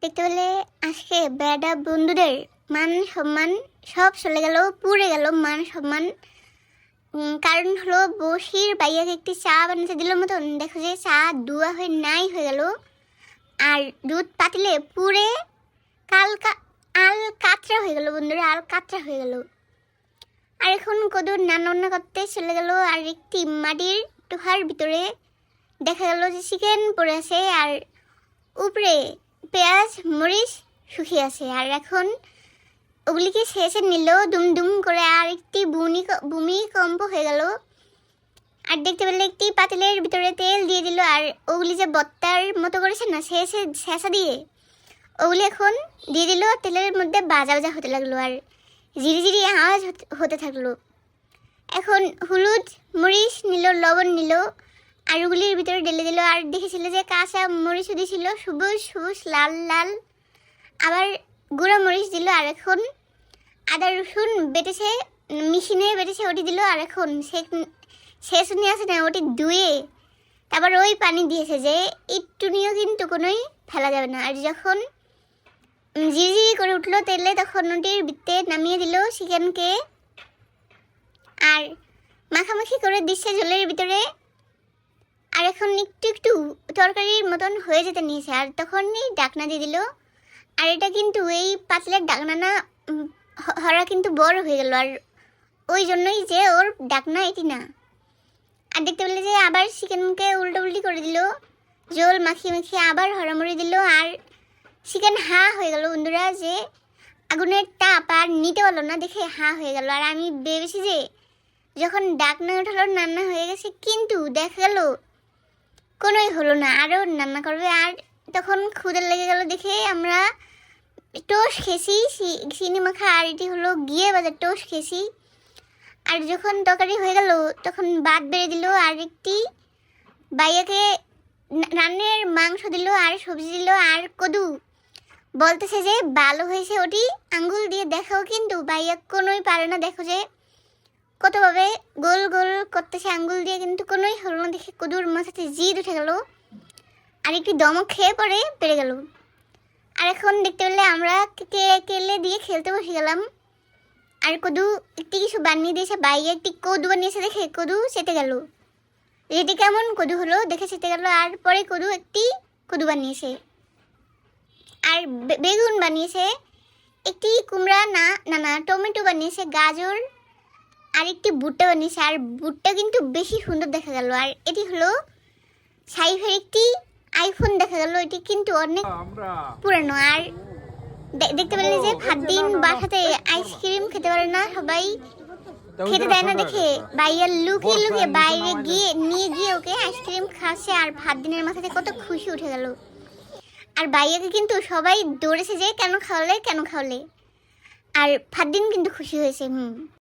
পেলে আজকে বেড়া বন্ধুদের মান সম্মান সব চলে গেল, পুড়ে গেল মান সম্মান। কারণ হলো বসির বাইয়াকে একটি চা বানাতে দিল মতন। দেখো যে চা দুয়া হয়ে নাই হয়ে গেল। আর দুধ পাতিলে পুড়ে কাল কা- আল কাতরা হয়ে গেল বন্ধুরা আল কাতরা হয়ে গেল। আর এখন কদুর বান্না করতে চলে গেল, আর একটি মাটির টোহার ভিতরে দেখা গেল যে চিকেন পড়ে আছে, আর উপরে পেঁয়াজ, মরিচ শুকিয়ে আছে। আর এখন ওগুলিকে শেষে নিল দুম দুম করে আর একটি বুনি ভূমিকম্প হয়ে গেল। আর দেখতে পেলে একটি পাতিলের ভিতরে তেল দিয়ে দিল। আর ওগুলি যে বত্তার মতো করেছে না, শেষে শেষা দিয়ে ওগুলি এখন দিয়ে দিল, তেলের মধ্যে বাজা বাজা হতে লাগল আর জিরি জিরি আওয়াজ হতে থাকল। এখন হলুদ, মরিচ নিল, লবণ নিল। আর ওগুলির ভিতরে ঢেলে দিল আর দেখেছিল যে কাঁচা মরিচও দিয়েছিল সবুজ সবুজ লাল লাল। আবার গুঁড়া মরিচ দিল আর এখন আদা, রসুন বেটেছে মেশিনে বেটেছে, ওটি দিল আর এখন সে শেষ নিয়ে আসে না, ওটি ধুয়ে তারপর ওই পানি দিয়েছে যে একটুনিও কিন্তু কোনোই ফেলা যাবে না। আর যখন জিজি করে উঠল, তেলে তখন ওটির ভিত্তে নামিয়ে দিল চিকেনকে। আর মাখামাখি করে দিচ্ছে জলের ভিতরে। আর এখন একটু একটু তরকারির মতন হয়ে যেতে নিয়েছে, আর তখনই ডাকনা দিয়ে দিল। আর এটা কিন্তু এই পাতলের ডাকনা না হরা কিন্তু বড় হয়ে গেল, আর ওই জন্যই যে ওর ডাকনা এটি না। আর দেখতে পেলে যে আবার চিকেনকে উল্টো উল্টি করে দিল, জল মাখিয়ে মাখিয়ে আবার হরামড়ি দিল, আর চিকেন হা হয়ে গেল, বন্ধুরা, যে আগুনের তাপ আর নিতে পারল না দেখে হা হয়ে গেল। আর আমি ভেবেছি যে যখন ডাকনা উঠালো রান্না হয়ে গেছে, কিন্তু দেখা গেল কোনোই হলো না। আরও রান্না করবে। আর তখন ক্ষুদে লেগে গেল দেখে আমরা টোস খেয়েছি সি- চিনি মাখা, আর এটি হলো গিয়ে বাজার টোস খেয়েছি। আর যখন তরকারি হয়ে গেল, তখন ভাত বেড়ে দিল, আর একটি বাইয়াকে রান্নের মাংস দিল, আর সবজি দিল, আর কদু। বলতেছে যে, ভালো হয়েছে ওটি। আঙ্গুল দিয়ে দেখাও কিন্তু। বাইয়া কোনোই পারে না। দেখো যে, কতভাবে গোল গোল করতেছে আঙ্গুল দিয়ে, কিন্তু কোনোই কদুর মাথাতে জিদ উঠে গেল, আর একটি দমক খেয়ে পরে পেরে গেল। আর এখন দেখতে পেলে আমরা কেলে দিয়ে খেলতে বসে গেলাম। আর কদু একটি কিছু বানিয়ে দিয়েছে বাইরে একটি কদু বানিয়েছে দেখে কদু চেতে গেল। এটি কেমন? কদু হলো, দেখে চেতে গেল। আর পরে কদু একটি কদু বানিয়েছে আর বেগুন বানিয়েছে একটি কুমড়া না না না, টমেটো বানিয়েছে গাজর আর একটি ভুট্টা বানিয়েছে আর বুটটা কিন্তু বেশি সুন্দর দেখা গেল। আর এটি হলো সাইফের একটি আইফোন দেখা গেল এটি কিন্তু অনেক পুরানো। আর দেখতে পেলে যে ভাত দিন বাসাতে আইসক্রিম খেতে পারে না সবাই। খেতে দেয় না দেখে। বাইরে লুকিয়ে লুকিয়ে বাইরে গিয়ে নিয়ে গিয়ে ওকে আইসক্রিম খাচ্ছে আর ভাত দিনের মাথাতে কত খুশি উঠে গেল। আর বাইয়াকে কিন্তু সবাই দৌড়েছে যে কেন খাওয়ালে কেন খাওয়ালে? আর ভাত দিন কিন্তু খুশি হয়েছে হুম।